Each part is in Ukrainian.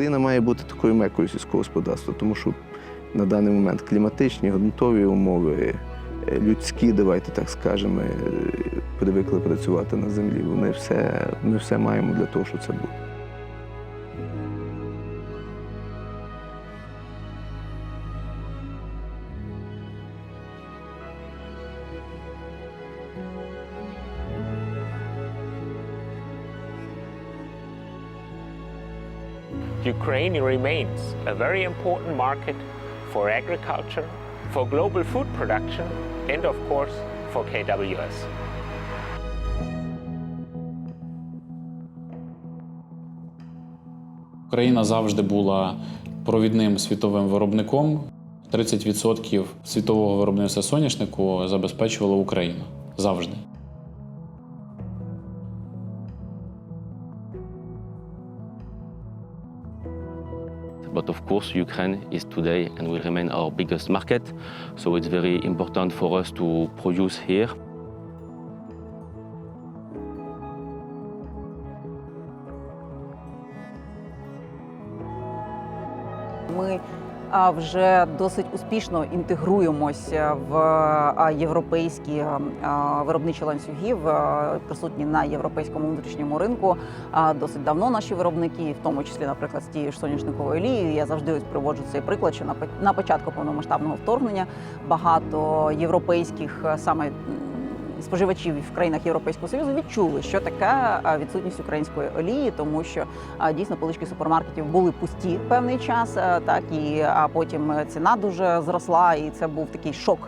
Україна має бути такою мекою сільського господарства, тому що на даний момент кліматичні, ґрунтові умови, е, людські, давайте так скажемо, е, привикли працювати на землі. Вони все, ми все маємо для того, щоб це було. Ukraine remains a very important market for agriculture, for global food production, and of course for KWS. Україна завжди була провідним світовим виробником. 30% світового виробництва соняшнику забезпечувала Україна завжди. But of course, Ukraine is today and will remain our biggest market. So it's very important for us to produce here. Вже досить успішно інтегруємося в європейські виробничі ланцюги, присутні на європейському внутрішньому ринку. Досить давно наші виробники, в тому числі, наприклад, з тією ж соняшниковою олією. Я завжди ось приводжу цей приклад, що на по- початку повномасштабного вторгнення багато європейських саме. Споживачів в країнах Європейського Союзу відчули, що така відсутність української олії, тому що дійсно полички супермаркетів були пусті певний час, так і а потім ціна дуже зросла, і це був такий шок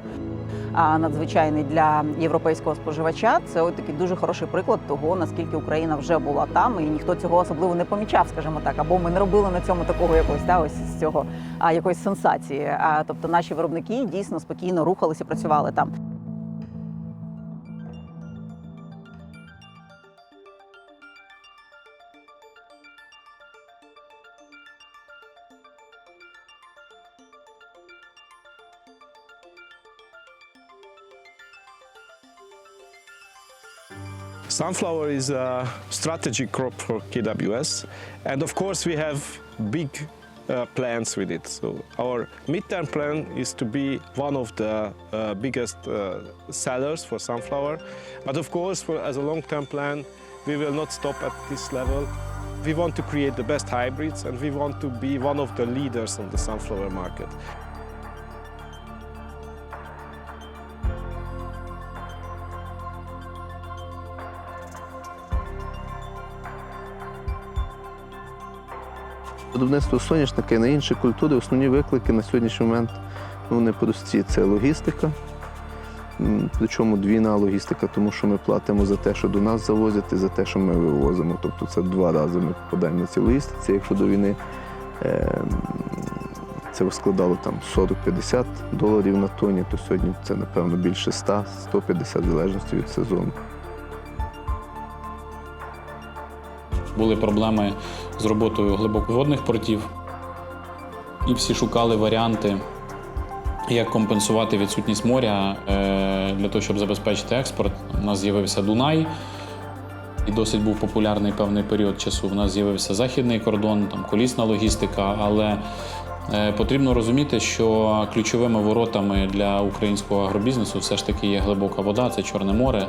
надзвичайний для європейського споживача. Це от такий дуже хороший приклад того, наскільки Україна вже була там, і ніхто цього особливо не помічав, скажімо так, або ми не робили на цьому такого якогось та ось з цього а, якоїсь сенсації. А тобто наші виробники дійсно спокійно рухалися, працювали там. Sunflower is a strategy crop for KWS, and of course we have big uh, plans with it. So our midterm plan is to be one of the uh, biggest uh, sellers for sunflower, but of course, for, as a long-term plan, we will not stop at this level. We want to create the best hybrids, and we want to be one of the leaders on the sunflower market. Виробництво соняшника і на інші культури основні виклики на сьогоднішній момент ну, непрості. Це логістика. Причому двійна логістика, тому що ми платимо за те, що до нас завозять, і за те, що ми вивозимо. Тобто це два рази ми попадаємо на ці логістиці. Якщо до війни е, це складало там 40-50 доларів на тоні, то сьогодні це, напевно, більше 100-150 в залежності від сезону. Були проблеми з роботою глибоководних портів, і всі шукали варіанти, як компенсувати відсутність моря е, для того, щоб забезпечити експорт. У нас з'явився Дунай, і досить був популярний певний період часу. У нас з'явився західний кордон, там колісна логістика, але е, потрібно розуміти, що ключовими воротами для українського агробізнесу все ж таки є глибока вода, це Чорне море,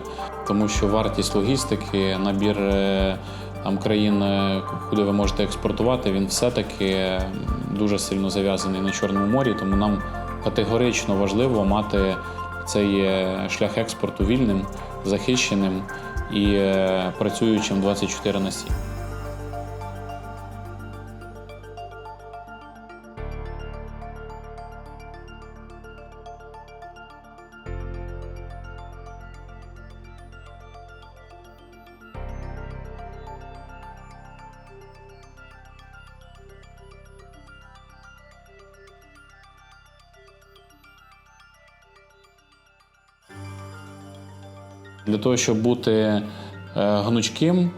тому що вартість логістики, набір е, там країн, е, куди ви можете експортувати, він все-таки дуже сильно зав'язаний на Чорному морі, тому нам категорично важливо мати цей е, шлях експорту вільним, захищеним і е, працюючим 24 на 7. Для того, щоб бути е, гнучким,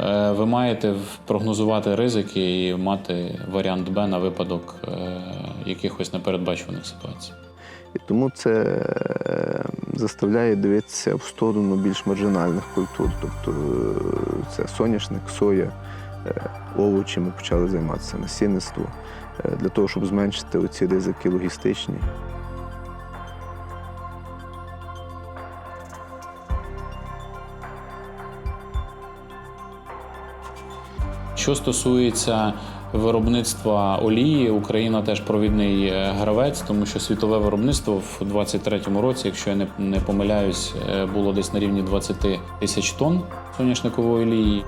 е, ви маєте прогнозувати ризики і мати варіант Б на випадок е, якихось непередбачуваних ситуацій. І тому це заставляє дивитися в сторону більш маржинальних культур. Тобто це соняшник, соя, овочі, ми почали займатися насінництвом е, для того, щоб зменшити оці ризики логістичні. Що стосується виробництва олії, Україна теж провідний е, гравець, тому що світове виробництво в 2023 році, якщо я не, помиляюсь, е, було десь на рівні 20 тисяч тонн соняшникової олії.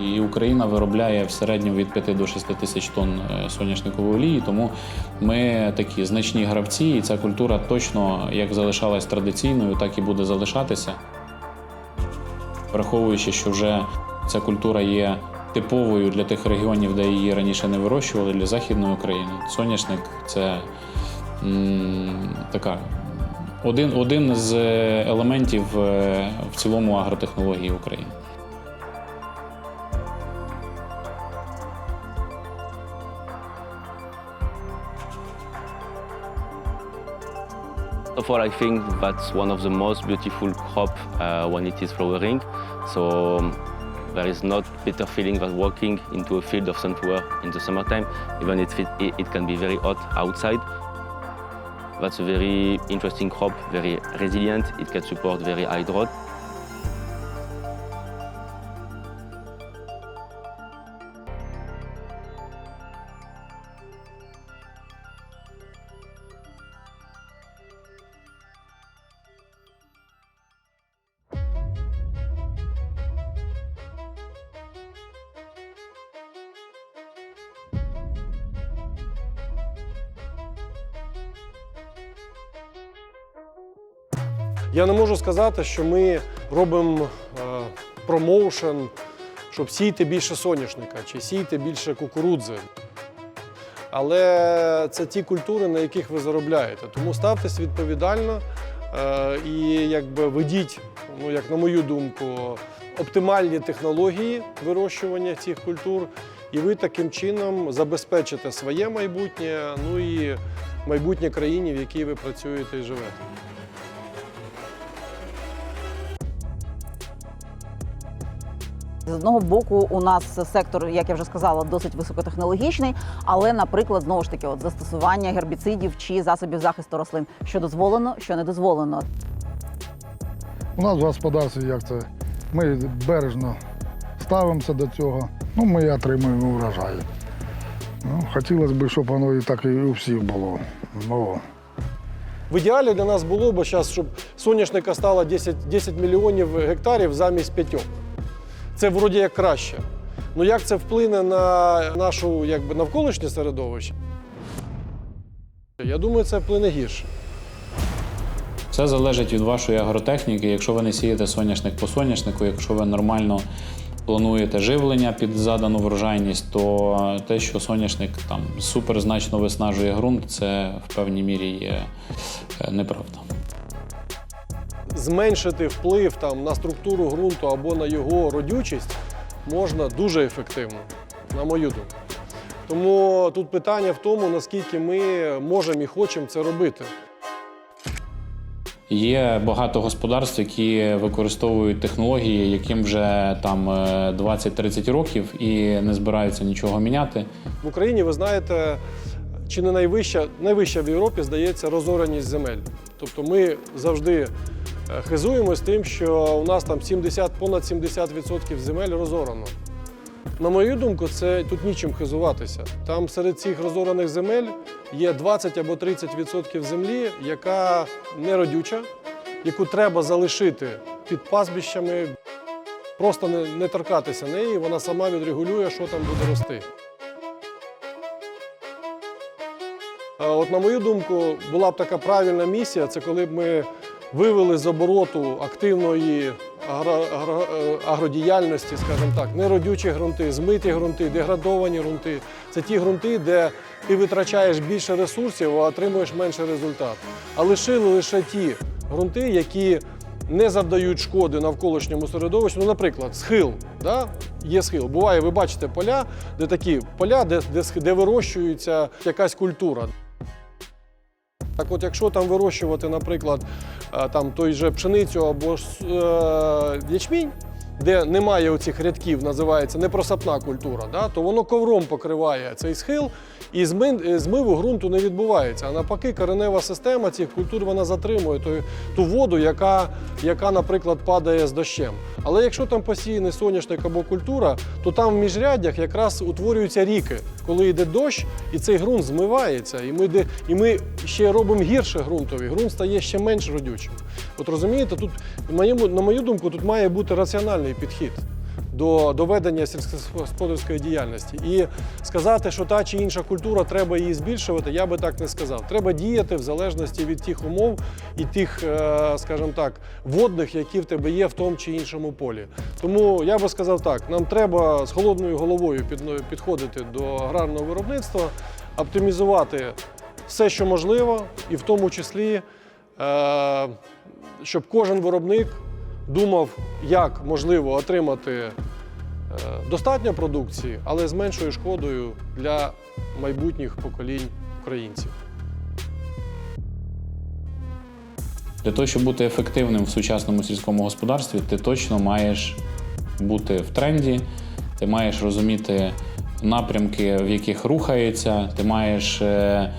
І Україна виробляє в середньому від 5 до 6 тисяч тонн е, соняшникової олії, тому ми такі значні гравці, і ця культура точно як залишалась традиційною, так і буде залишатися. Враховуючи, що вже ця культура є типовою для тих регіонів, де її раніше не вирощували, для Західної України. Соняшник це м, така. Один, один з е, елементів е, в цілому агротехнології України. Of all, I think that's one of the most beautiful crop uh, when it is flowering. So there is not better feeling than walking into a field of sunflower in the summertime, even if it, it, can be very hot outside. That's a very interesting crop, very resilient. It can support very high drought. Я не можу сказати, що ми робимо е, промоушен, щоб сійте більше соняшника чи сійте більше кукурудзи. Але це ті культури, на яких ви заробляєте. Тому ставтесь відповідально е, і якби ведіть, ну як на мою думку, оптимальні технології вирощування цих культур, і ви таким чином забезпечите своє майбутнє, ну і майбутнє країні, в якій ви працюєте і живете. З одного боку, у нас сектор, як я вже сказала, досить високотехнологічний, але, наприклад, знову ж таки, от застосування гербіцидів чи засобів захисту рослин, що дозволено, що не дозволено. У нас в господарстві як це? Ми бережно ставимося до цього, ну ми і отримуємо врожай. Ну, хотілося б, щоб воно і так і у всіх було. Ну, В ідеалі для нас було б зараз, щоб соняшника стало 10, 10 мільйонів гектарів замість п'ятьох. Це вроді як краще. Ну як це вплине на нашу якби, навколишнє середовище? Я думаю, це вплине гірше. Все залежить від вашої агротехніки. Якщо ви не сієте соняшник по соняшнику, якщо ви нормально плануєте живлення під задану врожайність, то те, що соняшник там суперзначно виснажує ґрунт, це в певній мірі є е, неправда. Зменшити вплив там, на структуру ґрунту або на його родючість можна дуже ефективно, на мою думку. Тому тут питання в тому, наскільки ми можемо і хочемо це робити. Є багато господарств, які використовують технології, яким вже там е, 20-30 років і не збираються нічого міняти. В Україні, ви знаєте, чи не найвища, найвища в Європі, здається, розораність земель. Тобто ми завжди е, хизуємось тим, що у нас там 70, понад 70% земель розорано. На мою думку, це тут нічим хизуватися. Там серед цих розораних земель є 20 або 30% землі, яка неродюча, яку треба залишити під пастбищами, просто не, не торкатися неї, вона сама відрегулює, що там буде рости. От, на мою думку, була б така правильна місія, це коли б ми вивели з обороту активної е, агродіяльності, скажімо так, неродючі ґрунти, змиті ґрунти, деградовані ґрунти. Це ті ґрунти, де ти витрачаєш більше ресурсів, а отримуєш менше результат. А лишили лише ті ґрунти, які не завдають шкоди навколишньому середовищу. Ну, наприклад, схил. Да? Є схил. Буває, ви бачите поля, де такі поля, де, де, де вирощується якась культура. Так от, якщо там вирощувати, наприклад, е, там той же пшеницю або е, ячмінь, де немає оцих рядків, називається непросапна культура, да, то воно ковром покриває цей схил, і змиву ґрунту не відбувається. А навпаки, коренева система цих культур вона затримує ту, ту воду, яка, яка, наприклад, падає з дощем. Але якщо там посіяний соняшник або культура, то там в міжряддях якраз утворюються ріки, коли йде дощ, і цей ґрунт змивається, і ми, де- і ми ще робимо гірше ґрунтові. Ґрунт стає ще менш родючим. От розумієте, тут, на мою думку, тут має бути раціональний підхід до, до ведення сільськогосподарської діяльності. І сказати, що та чи інша культура треба її збільшувати, я би так не сказав. Треба діяти в залежності від тих умов і тих, е, скажімо так, водних, які в тебе є в тому чи іншому полі. Тому я би сказав так: нам треба з холодною головою підходити до аграрного виробництва, оптимізувати все, що можливо, і в тому числі, е, щоб кожен виробник думав, як можливо отримати е, достатньо продукції, але з меншою шкодою для майбутніх поколінь українців. Для того, щоб бути ефективним в сучасному сільському господарстві, ти точно маєш бути в тренді, ти маєш розуміти напрямки, в яких рухається, ти маєш е,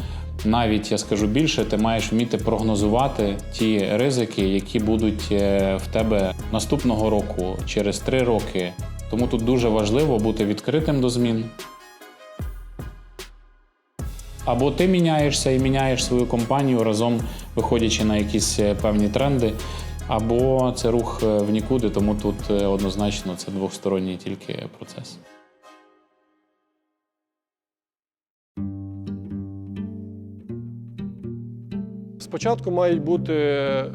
навіть я скажу більше, ти маєш вміти прогнозувати ті ризики, які будуть е, в тебе наступного року, через три роки. Тому тут дуже важливо бути відкритим до змін. Або ти міняєшся і міняєш свою компанію разом, виходячи на якісь е, певні тренди, або це рух е, в нікуди, тому тут однозначно це двосторонній тільки процес. Спочатку мають бути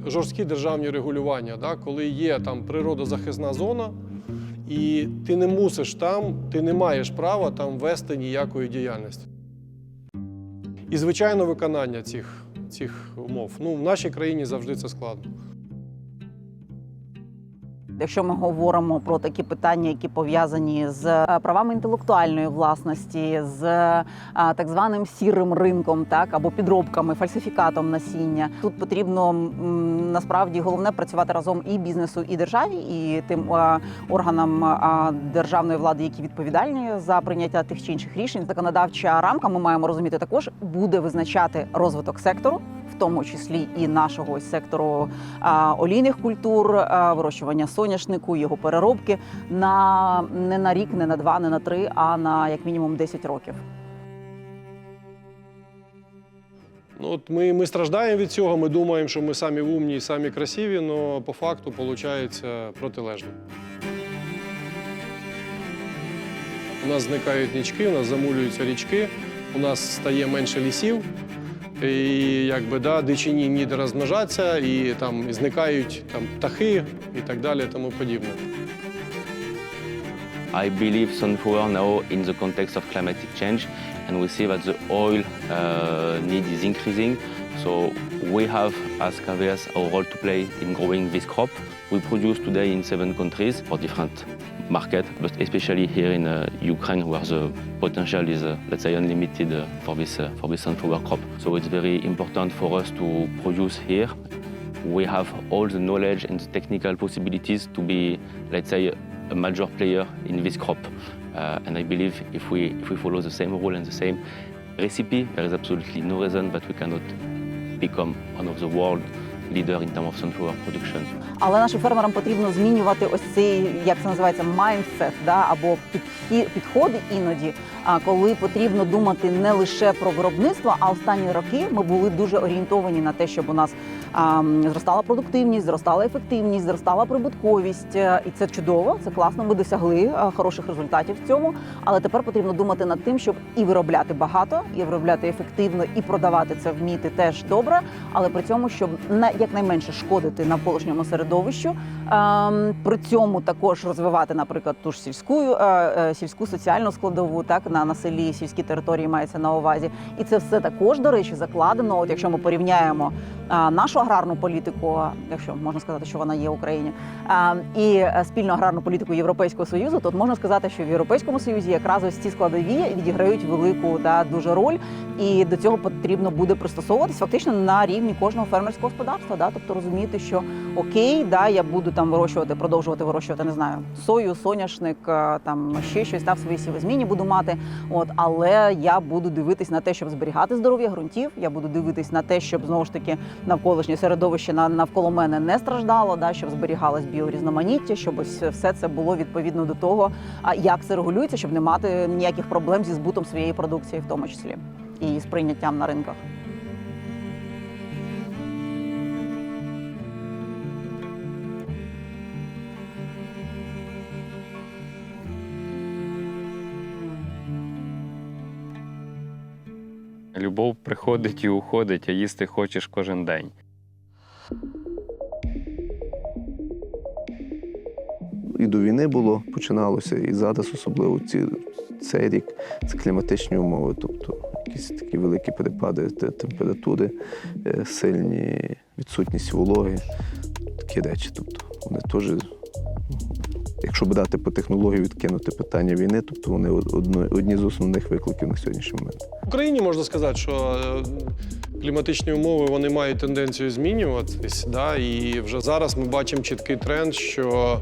жорсткі державні регулювання, да, коли є там природозахисна зона, і ти не мусиш там, ти не маєш права там вести ніякої діяльності. І, звичайно, виконання цих, цих умов. Ну, в нашій країні завжди це складно. Якщо ми говоримо про такі питання, які пов'язані з е, правами інтелектуальної власності, з е, так званим сірим ринком, так або підробками, фальсифікатом насіння, тут потрібно насправді головне працювати разом і бізнесу, і державі, і тим е, органам державної влади, які відповідальні за прийняття тих чи інших рішень. Законодавча рамка, ми маємо розуміти, також буде визначати розвиток сектору. В тому числі і нашого сектору олійних культур, вирощування соняшнику, його переробки на не на рік, не на два, не на три, а на як мінімум 10 років. Ну, от ми, ми страждаємо від цього, ми думаємо, що ми самі умні і самі красиві, але по факту виходить протилежно. У нас зникають нічки, у нас замулюються річки, у нас стає менше лісів, і якби да, дичині ніде розмножаться, і там зникають там, птахи і так далі, тому подібне. I believe sunflower now in the context of climatic change, and we see that the oil uh, need is increasing. So we have, as KVS, a role to play in growing this crop. We produce today in seven countries for different markets, but especially here in uh, Ukraine, where the potential is, uh, let's say, unlimited uh, for this uh, for this sunflower crop. So it's very important for us to produce here we have all the knowledge and technical possibilities to be, let's say, a major player in this crop. Uh, and I believe if we, if we follow the same rule and the same recipe, there is absolutely no reason that we cannot become one of the world leader in terms production. Але нашим фермерам потрібно змінювати ось цей, як це називається, майндсет, да, або підхід, підходи іноді, коли потрібно думати не лише про виробництво, а останні роки ми були дуже орієнтовані на те, щоб у нас зростала продуктивність, зростала ефективність, зростала прибутковість. Е, І це чудово, це класно. Ми досягли е, хороших результатів в цьому. Але тепер потрібно думати над тим, щоб і виробляти багато, і виробляти ефективно, і продавати це вміти теж добре, але при цьому, щоб на якнайменше шкодити навколишньому середовищу. Ем, При цьому також розвивати, наприклад, ту ж сільську е, е, сільську соціальну складову, так на, на селі, сільські території мається на увазі. І це все також, до речі, закладено. От якщо ми порівняємо нашу аграрну політику, якщо можна сказати, що вона є в Україні, і е, спільну аграрну політику Європейського союзу, то можна сказати, що в Європейському союзі якраз ось ці складові відіграють велику да, дуже роль, і до цього потрібно буде пристосовуватись фактично на рівні кожного фермерського господарства. Да? Тобто розуміти, що окей, да, я буду там вирощувати, продовжувати вирощувати, не знаю, сою, соняшник, е, там ще щось та в своїй сівозміні буду мати. От, але я буду дивитись на те, щоб зберігати здоров'я ґрунтів. Я буду дивитись на те, щоб знову ж таки навколишнє середовище навколо мене не страждало, да, щоб зберігалось біорізноманіття, щоб ось все це було відповідно до того, як це регулюється, щоб не мати ніяких проблем зі збутом своєї продукції, в тому числі і з прийняттям на ринках. Любов приходить і уходить, а їсти хочеш кожен день. І до війни було починалося, і зараз особливо ці, цей рік це кліматичні умови, тобто якісь такі великі перепади температури, е, сильні відсутність вологи, такі речі. Тобто вони теж, ну, б дати по технології, відкинути питання війни, тобто вони одно- одні з основних викликів на сьогоднішній момент. В Україні можна сказати, що е, кліматичні умови вони мають тенденцію змінюватись. Да? І вже зараз ми бачимо чіткий тренд, що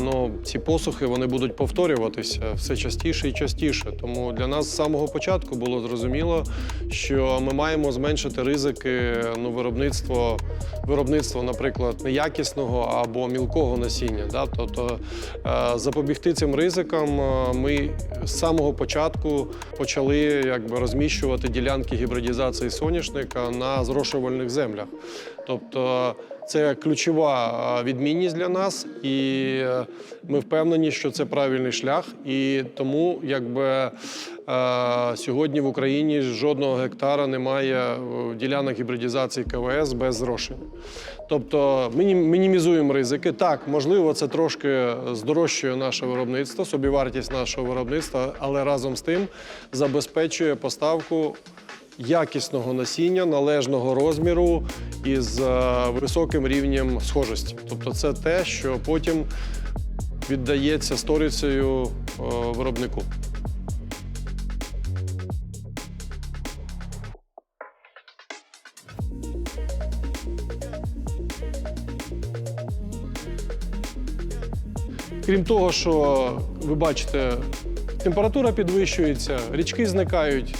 ну, ці посухи вони будуть повторюватися все частіше і частіше. Тому для нас з самого початку було зрозуміло, що ми маємо зменшити ризики ну, виробництва, виробництва, наприклад, неякісного або мілкого насіння. Да? Тобто е, запобігти цим ризикам е, ми з самого початку почали якби, розміщувати ділянки гібридізації соняшника на зрошувальних землях. Тобто це ключова відмінність для нас, і е, ми впевнені, що це правильний шлях. І тому, якби е, сьогодні в Україні жодного гектара немає е, ділянок гібридізації КВС без зрошення. Тобто ми мінімізуємо ризики. Так, можливо, це трошки здорожчує наше виробництво, собівартість нашого виробництва, але разом з тим забезпечує поставку якісного насіння належного розміру із е, високим рівнем схожості. Тобто, це те, що потім віддається сторицею е, виробнику. Крім того, що ви бачите, температура підвищується, річки зникають,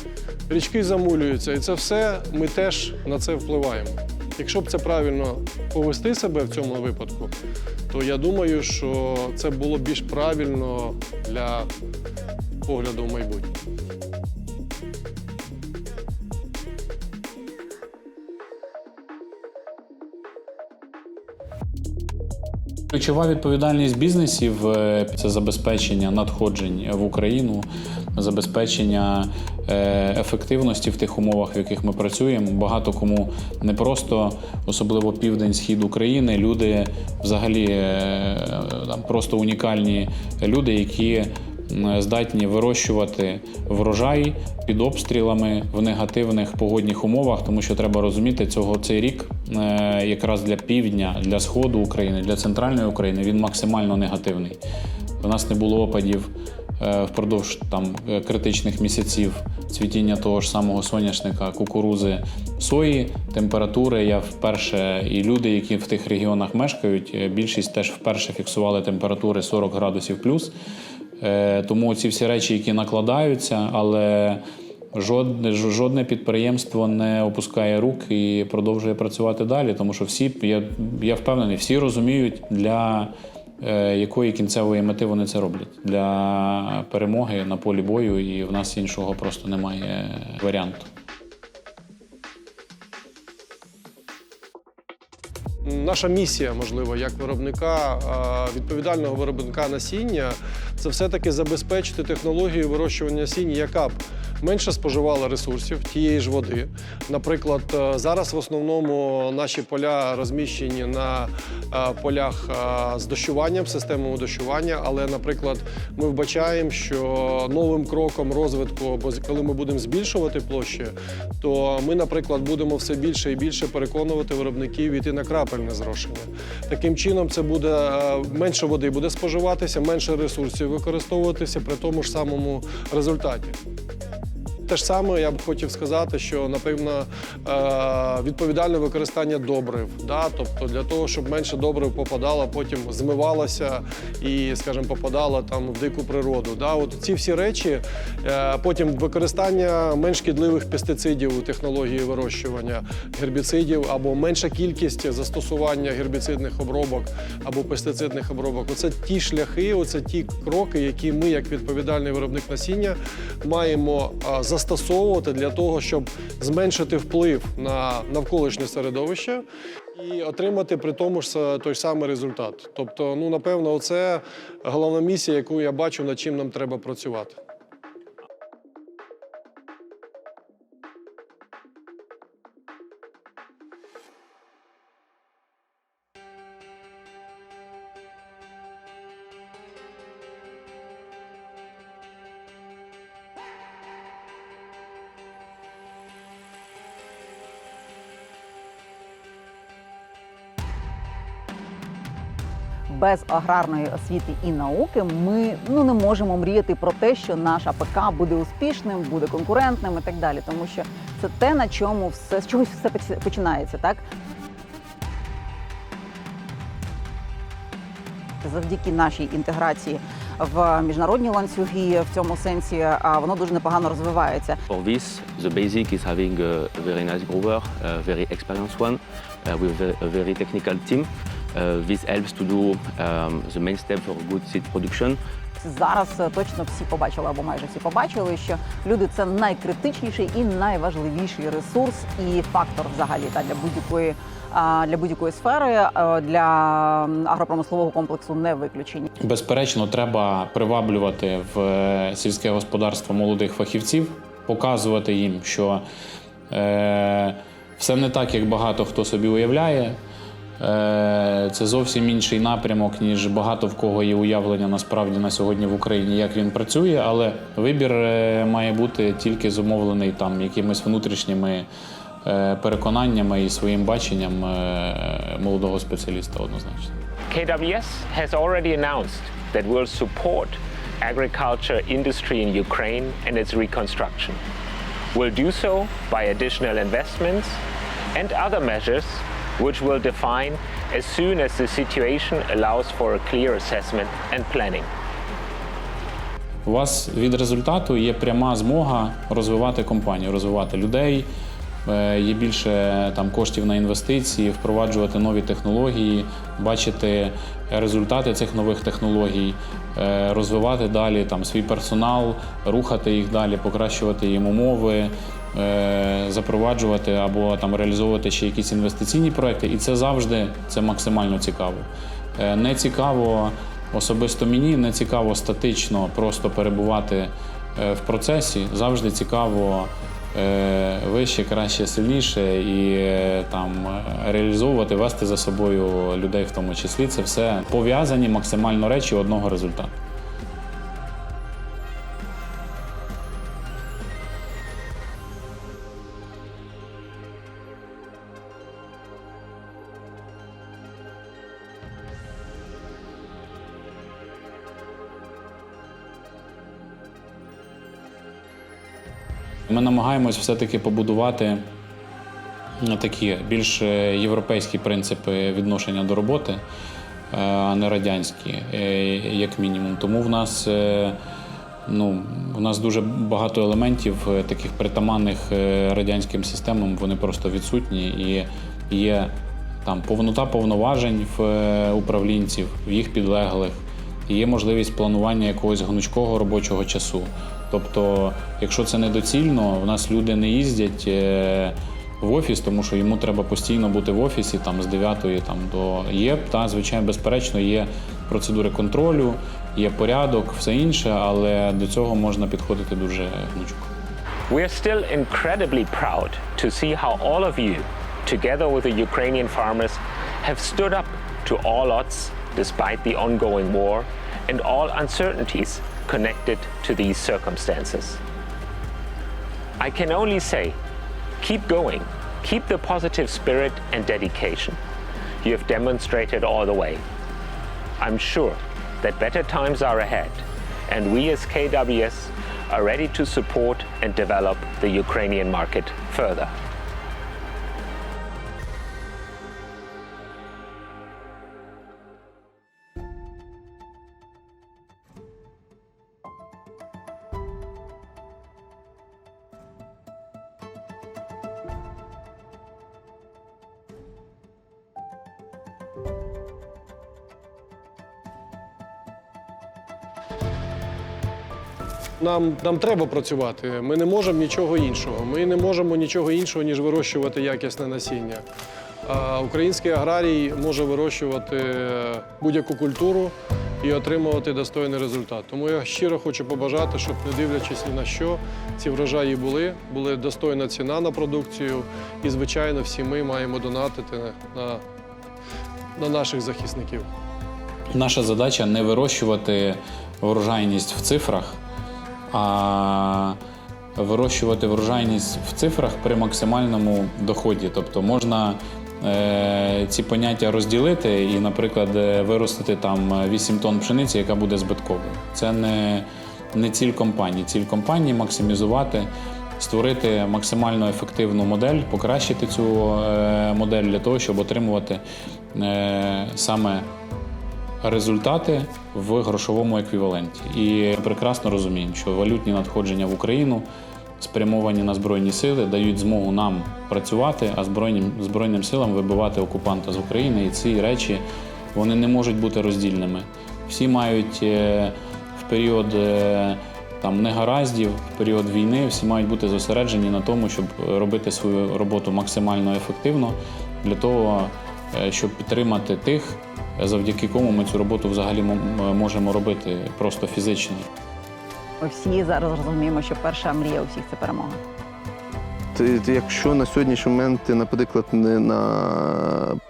річки замулюються, і це все ми теж на це впливаємо. Якщо б це правильно повести себе в цьому випадку, то я думаю, що це було більш правильно для погляду в майбутнє. Ключова відповідальність бізнесів е, це забезпечення надходжень в Україну, забезпечення ефективності в тих умовах, в яких ми працюємо. Багато кому не просто, особливо південь, схід України. Люди взагалі е, там просто унікальні люди, які здатні вирощувати врожай під обстрілами в негативних погодних умовах, тому що треба розуміти, цього цей рік е, якраз для півдня, для сходу України, для центральної України він максимально негативний. У нас не було опадів е, впродовж там е, критичних місяців цвітіння того ж самого соняшника, кукурузи, сої, температури. Я вперше і люди, які в тих регіонах мешкають, е, більшість теж вперше фіксували температури 40 градусів плюс. Е, Тому ці всі речі, які накладаються, але жодне, жодне підприємство не опускає рук і продовжує працювати далі, тому що всі, я, я впевнений, всі розуміють, для е, якої кінцевої мети вони це роблять. Для перемоги на полі бою, і в нас іншого просто немає варіанту. Наша місія, можливо, як виробника, відповідального виробника насіння, це все-таки забезпечити технологію вирощування насіння, яка б менше споживала ресурсів тієї ж води. Наприклад, е, зараз в основному наші поля розміщені на е, полях е, з дощуванням, системами дощування, але, наприклад, ми вбачаємо, що новим кроком розвитку, або з- коли ми будемо збільшувати площі, то ми, наприклад, будемо все більше і більше переконувати виробників іти на крапельне зрошення. Таким чином, це буде менше води буде споживатися, менше ресурсів використовуватися при тому ж самому результаті. Те ж саме я б хотів сказати, що напевно е, відповідальне використання добрив, да? тобто для того, щоб менше добрив попадало, потім змивалося і, скажімо, попадало там в дику природу. Да? От ці всі речі, е, потім використання менш шкідливих пестицидів у технології вирощування гербіцидів або менша кількість застосування гербіцидних обробок або пестицидних обробок. Оце ті шляхи, оце ті кроки, які ми, як відповідальний виробник насіння, маємо а, застосовувати для того, щоб зменшити вплив на навколишнє середовище і отримати при тому ж той самий результат. Тобто, ну напевно, це головна місія, яку я бачу, над чим нам треба працювати. Без аграрної освіти і науки ми ну не можемо мріяти про те, що наш АПК буде успішним, буде конкурентним і так далі. Тому що це те, на чому все з чогось все починається, так. Завдяки нашій інтеграції в міжнародні ланцюги в цьому сенсі а воно дуже непогано розвивається. For this, the basic is having a very nice grower, a very experienced one, uh, with a, a very technical team. Uh, this helps to do um, the main step for good seed production. Зараз е, точно всі побачили або майже всі побачили, що люди це найкритичніший і найважливіший ресурс і фактор взагалі та для будь-якої для будь-якої сфери для агропромислового комплексу не виключення. Безперечно, треба приваблювати в е, сільське господарство молодих фахівців, показувати їм, що е, все не так, як багато хто собі уявляє. Е, це зовсім інший напрямок, ніж багато в кого є уявлення насправді на сьогодні в Україні, як він працює, але вибір е, має бути тільки зумовлений там якимись внутрішніми е, переконаннями і своїм баченням молодого спеціаліста однозначно. KWS has already announced that we'll support agriculture industry in Ukraine and its reconstruction. We'll do so by additional investments and other measures which we'll define as soon as the situation allows for a clear assessment and planning. У вас від результату є пряма змога розвивати компанію, розвивати людей. е, Є більше там коштів на інвестиції, впроваджувати нові технології, бачити результати цих нових технологій, е, розвивати далі там свій персонал, рухати їх далі, покращувати їм умови, запроваджувати або там реалізовувати ще якісь інвестиційні проекти. І це завжди це максимально цікаво. Е, Не цікаво особисто мені, не цікаво статично просто перебувати е, в процесі. Завжди цікаво е, вище, краще, сильніше і е, там е, реалізовувати, вести за собою людей в тому числі. Це все пов'язані максимально речі одного результату. Ми намагаємось все-таки побудувати такі більш е, європейські принципи відношення до роботи, е, а не радянські, е, як мінімум. Тому в нас, е, ну, в нас дуже багато елементів, е, таких притаманних е, радянським системам, вони просто відсутні і є там повнота повноважень в е, управлінців, в їх підлеглих. Є можливість планування якогось гнучкого робочого часу. Тобто, якщо це недоцільно, в нас люди не їздять е, в офіс, тому що йому треба постійно бути в офісі там з 9 там, до є, та звичайно, безперечно, є процедури контролю, є порядок, все інше, але до цього можна підходити дуже гнучко. We are still incredibly proud to see how all of you, together with the Ukrainian farmers, have stood up to all odds despite the ongoing war and all uncertainties connected to these circumstances. I can only say, keep going, keep the positive spirit and dedication you have demonstrated all the way. I'm sure that better times are ahead, and we as KWS are ready to support and develop the Ukrainian market further. Нам, нам треба працювати. Ми не можемо нічого іншого. Ми не можемо нічого іншого, ніж вирощувати якісне насіння. А український аграрій може вирощувати будь-яку культуру і отримувати достойний результат. Тому я щиро хочу побажати, щоб не дивлячись ні на що, ці врожаї були, була достойна ціна на продукцію. І, звичайно, всі ми маємо донатити на, на наших захисників. Наша задача не вирощувати врожайність в цифрах, а вирощувати врожайність в цифрах при максимальному доході. Тобто можна е, ці поняття розділити і, наприклад, е, виростити там 8 тонн пшениці, яка буде збитковою. Це не, не ціль компанії. Ціль компанії максимізувати. Створити максимально ефективну модель, покращити цю е, модель для того, щоб отримувати саме результати в грошовому еквіваленті. І прекрасно розуміємо, що валютні надходження в Україну спрямовані на збройні сили, дають змогу нам працювати, а збройним збройним силам вибивати окупанта з України. І ці речі вони не можуть бути роздільними. Всі мають е, в період. е, Там негараздів в період війни всі мають бути зосереджені на тому, щоб робити свою роботу максимально ефективно для того, е, щоб підтримати тих, завдяки кому ми цю роботу взагалі можемо робити просто фізично. Ми всі зараз розуміємо, що перша мрія у всіх це перемога. Ти, якщо на сьогоднішній момент ти, наприклад, не на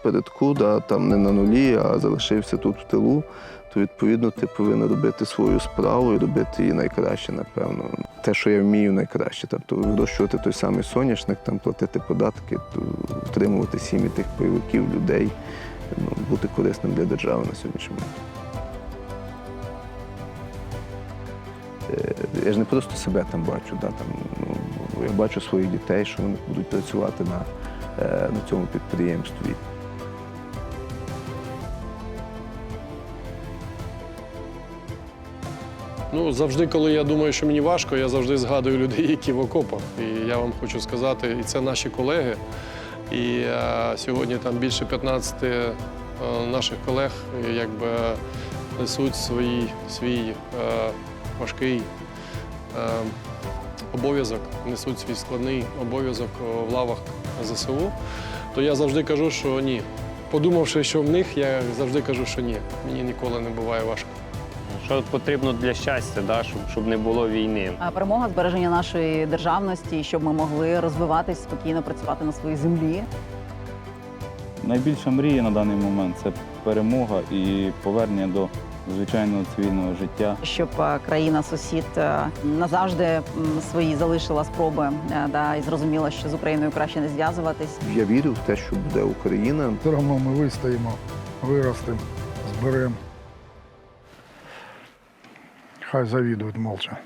передку, да, там не на нулі, а залишився тут в тилу, то відповідно ти повинен робити свою справу і робити її найкраще, напевно. Те, що я вмію найкраще. Тобто вирощувати той самий соняшник, там платити податки, то утримувати сім'ї тих бойовиків, людей, ну, бути корисним для держави на сьогоднішній момент. Е, Я ж не просто себе там бачу, да, там, ну, я бачу своїх дітей, що вони будуть працювати на, е, на цьому підприємстві. Ну, завжди, коли я думаю, що мені важко, я завжди згадую людей, які в окопах. І я вам хочу сказати, і це наші колеги. І е, сьогодні там більше 15 е, наших колег якби несуть свій, свій е, важкий обов'язок, несуть свій складний обов'язок в лавах ЗСУ. То я завжди кажу, що ні. Подумавши, що в них, я завжди кажу, що ні. Мені ніколи не буває важко. Що потрібно для щастя, да, щоб, щоб не було війни. А Перемога, збереження нашої державності, щоб ми могли розвиватись спокійно, працювати на своїй землі. Найбільша мрія на даний момент це перемога і повернення до звичайного цивільного життя. щоб е, країна-сусід е, назавжди свої залишила спроби е, да, і зрозуміла, що з Україною краще не зв'язуватись. Я вірю в те, що буде Україна. Все одно ми вистоїмо, виростемо, зберемо. Хай завідують молча.